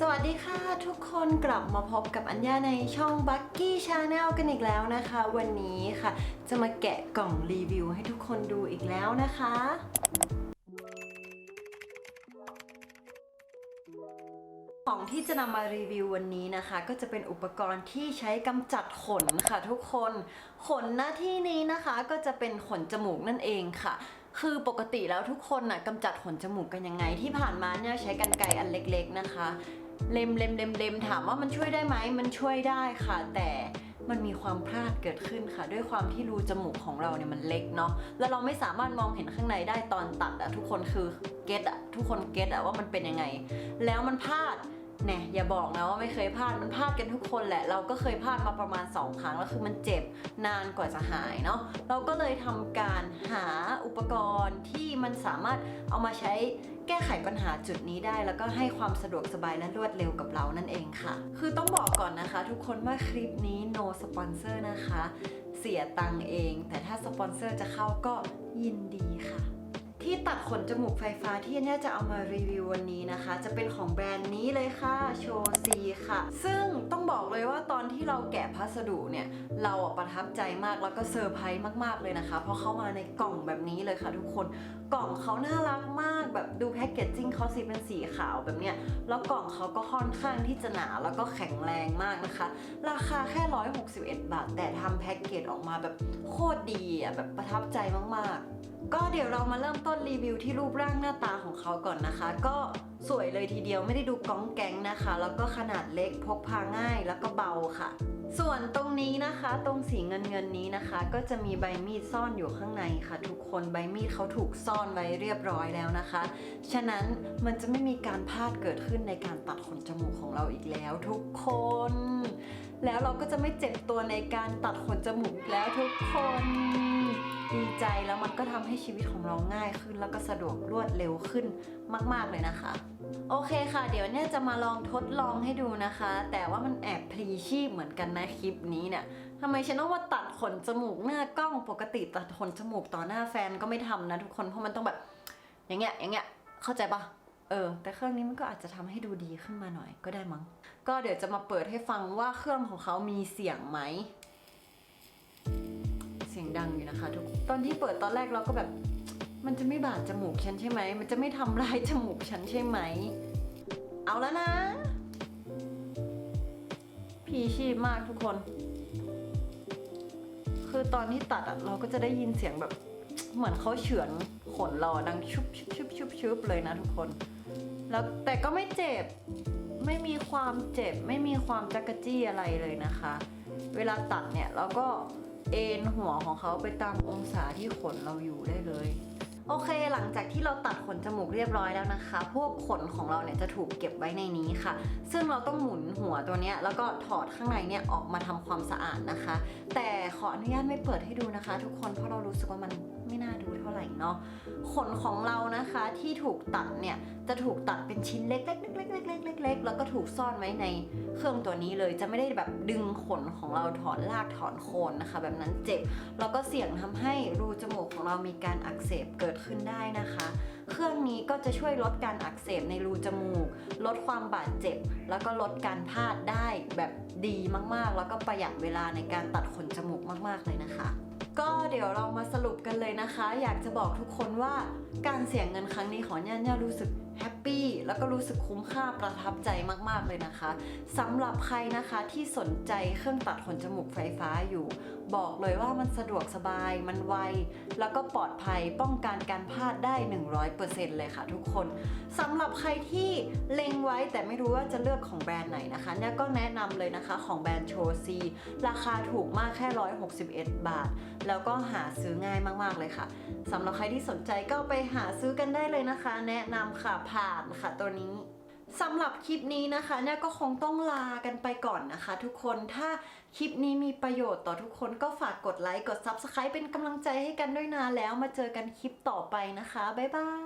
สวัสดีค่ะทุกคนกลับมาพบกับอัญญาในช่อง Bucky Channel กันอีกแล้วนะคะ วันนี้ค่ะ จะมาแกะกล่องรีวิวให้ทุกคนดูอีกแล้วนะคะ ของที่จะนำมารีวิววันนี้นะคะ ก็จะเป็นอุปกรณ์ที่ใช้กำจัดขนค่ะทุกคน ขนหน้าที่นี้นะคะก็จะเป็นขนจมูกนั่นเองค่ะคือปกติแล้วทุกคนน่ะกำจัดขนจมูกกันยังไงที่ผ่านมาเนี่ยใช้กันไกรอันเล็กๆนะคะ เล็มเล็มเล็มเล็มถามว่ามันช่วยได้ไหมมันช่วยได้ค่ะ แต่มันมีความพลาดเกิดขึ้นค่ะ ด้วยความที่รูจมูกของเราเนี่ยมันเล็กเนาะแล้วเราไม่สามารถมองเห็นข้างในได้ตอนตัดอะทุกคนคือเก็ตอะทุกคนเก็ตอะว่ามันเป็นยังไง แล้วมันพลาด แน่อย่าบอกนะว่าไม่เคยพลาดมันพลาดกันทุกคนแหละ เราก็เคยพลาดมาประมาณ 2 ครั้งแล้วคือมันเจ็บนานกว่าจะหายเนาะเราก็เลยทำการหาอุปกรณ์ที่มันสามารถเอามาใช้แก้ไขปัญหาจุดนี้ได้ แล้วก็ให้ความสะดวกสบายและรวดเร็วกับเรานั่นเองค่ะ คือต้องบอกก่อนนะคะ ทุกคนว่าคลิปนี้ no sponsor นะคะ เสียตังค์เอง แต่ถ้าสปอนเซอร์จะเข้าก็ยินดีค่ะ ตัดขนจมูกไฟฟ้าที่เนี่ยจะเอามารีวิววันนี้นะคะ จะเป็นของแบรนด์นี้เลยค่ะโชซีค่ะ ซึ่งต้องบอกเลยว่าตอนที่เราแกะพัสดุเนี่ย เราประทับใจมากแล้วก็เซอร์ไพรส์มากๆเลยนะคะ เพราะเข้ามาในกล่องแบบนี้เลยค่ะทุกคนกล่องเขาน่ารักมากแบบดูแพ็กเกจจิ้งเขาสีเป็นสีขาวแบบเนี้ยแล้วกล่องเขาก็ค่อนข้างที่จะหนาแล้วก็แข็งแรงมากนะคะ ราคาแค่ 161 บาท แต่ทำแพ็กเกจออกมาแบบโคตรดีอะแบบประทับใจมากๆ ก็เดี๋ยวเรามาเริ่มต้นรีวิวที่รูปร่างหน้าตาของเขาก่อนนะคะ ก็สวยเลยทีเดียวไม่ได้ดูก้องแก๊งนะคะ แล้วก็ขนาดเล็กพกพาง่ายแล้วก็เบาค่ะ ส่วนตรงนี้นะคะตรงสีเงินเงินนี้นะคะ ก็จะมีใบมีดซ่อนอยู่ข้างในค่ะ ทุกคนใบมีดเขาถูกซ่อนไว้เรียบร้อยแล้วนะคะ ฉะนั้นมันจะไม่มีการพลาดเกิดขึ้นในการตัดขนจมูกของเราอีกแล้ว ทุกคน แล้วเราก็จะไม่เจ็บตัวในการตัดขนจมูกอีกแล้วทุกคน ดีใจแล้วมันก็ทำให้ชีวิตของเราง่ายขึ้น แล้วก็สะดวกรวดเร็วขึ้นมาก ๆ เลยนะคะ โอเคค่ะ เดี๋ยวเนี่ยจะมาลองทดลองให้ดูนะคะ แต่ว่ามันแอบพลีชีพเหมือนกันนะคลิปนี้เนี่ยทำไมฉันต้องว่าตัดขนจมูกหน้ากล้องปกติตัดขนจมูกต่อหน้าแฟนก็ไม่ทำนะทุกคนเพราะมันต้องแบบ อย่างเงี้ยอย่างเงี้ยเข้าใจปะเออแต่เครื่องนี้มันก็อาจจะทำให้ดูดีขึ้นมาหน่อยก็ได้มั้ง ก็เดี๋ยวจะมาเปิดให้ฟังว่าเครื่องของเขามีเสียงไหม ดังอยู่นะคะทุกตอนที่เปิดตอนแรกเราก็แบบ มันจะไม่บาดจมูกฉันใช่ไหม มันจะไม่ทำลายจมูกฉันใช่ไหม เอาแล้วนะ พีชีพมากทุกคน คือตอนที่ตัดอะเราก็จะได้ยินเสียงแบบ เหมือนเขาเฉือนขนเราดังชุบชุบชุบชุบชุบเลยนะทุกคน แล้วแต่ก็ไม่เจ็บ ไม่มีความเจ็บ ไม่มีความจักระจี้อะไรเลยนะคะ เวลาตัดเนี่ยเราก็ เอนหัวของเขาไปตามองศาที่ขนเราอยู่ได้เลย โอเคหลังจากที่เราตัดขนจมูกเรียบร้อยแล้วนะคะ พวกขนของเราเนี่ยจะถูกเก็บไว้ในนี้ค่ะ ซึ่งเราต้องหมุนหัวตัวเนี้ยแล้วก็ถอดข้างในเนี่ยออกมาทำความสะอาดนะคะ แต่ขออนุญาตไม่เปิดให้ดูนะคะ ทุกคนเพราะเรารู้สึกว่ามันไม่น่าดู เนาะขนของเรานะคะที่ถูกตัดเนี่ยจะถูกตัดเป็นชิ้นเล็กๆเล็กๆเล็กๆเล็กๆเล็กแล้วก็ถูกซ่อนไว้ในเครื่องตัวนี้เลยจะไม่ได้แบบดึงขนของเราถอนรากถอนโคนนะคะ แบบนั้นเจ็บแล้วก็เสี่ยงทำให้รูจมูกของเรามีการอักเสบเกิดขึ้นได้นะคะ เครื่องนี้ก็จะช่วยลดการอักเสบในรูจมูก ลดความบาดเจ็บ แล้วก็ลดการพลาดได้แบบดีมากๆ แล้วก็ประหยัดเวลาในการตัดขนจมูกมาก ๆเลยนะคะ ก็เดี๋ยวเรามาสรุปกันเลยนะคะ อยากจะบอกทุกคนว่าการเสี่ยงเงินครั้งนี้ของย่าย่ารู้สึก แฮปปี้แล้วก็รู้สึกคุ้มค่าประทับใจมากๆเลยนะคะสำหรับใครนะคะที่สนใจเครื่องตัดขนจมูกไฟฟ้าอยู่ บอกเลยว่ามันสะดวกสบายมันไว แล้วก็ปลอดภัยป้องกันการพลาดได้ 100%เลยค่ะทุกคนสำหรับใครที่เล็งไว้แต่ไม่รู้ว่าจะเลือกของแบรนด์ไหนนะคะเนี่ยก็แนะนำเลยนะคะของแบรนด์โชซีราคาถูกมากแค่ 161 บาท แล้วก็หาซื้อง่ายมากๆเลยค่ะสำหรับใครที่สนใจก็ไปหาซื้อกันได้เลยนะคะ แนะนำค่ะผ่านค่ะตัวนี้สำหรับคลิปนี้นะคะเนี่ยก็คงต้องลากันไปก่อนนะคะ ทุกคนถ้าคลิปนี้มีประโยชน์ต่อทุกคนก็ฝากกดไลค์กด Subscribe เป็นกำลังใจให้กันด้วยนะแล้วมาเจอกันคลิปต่อไปนะคะ บ๊ายบาย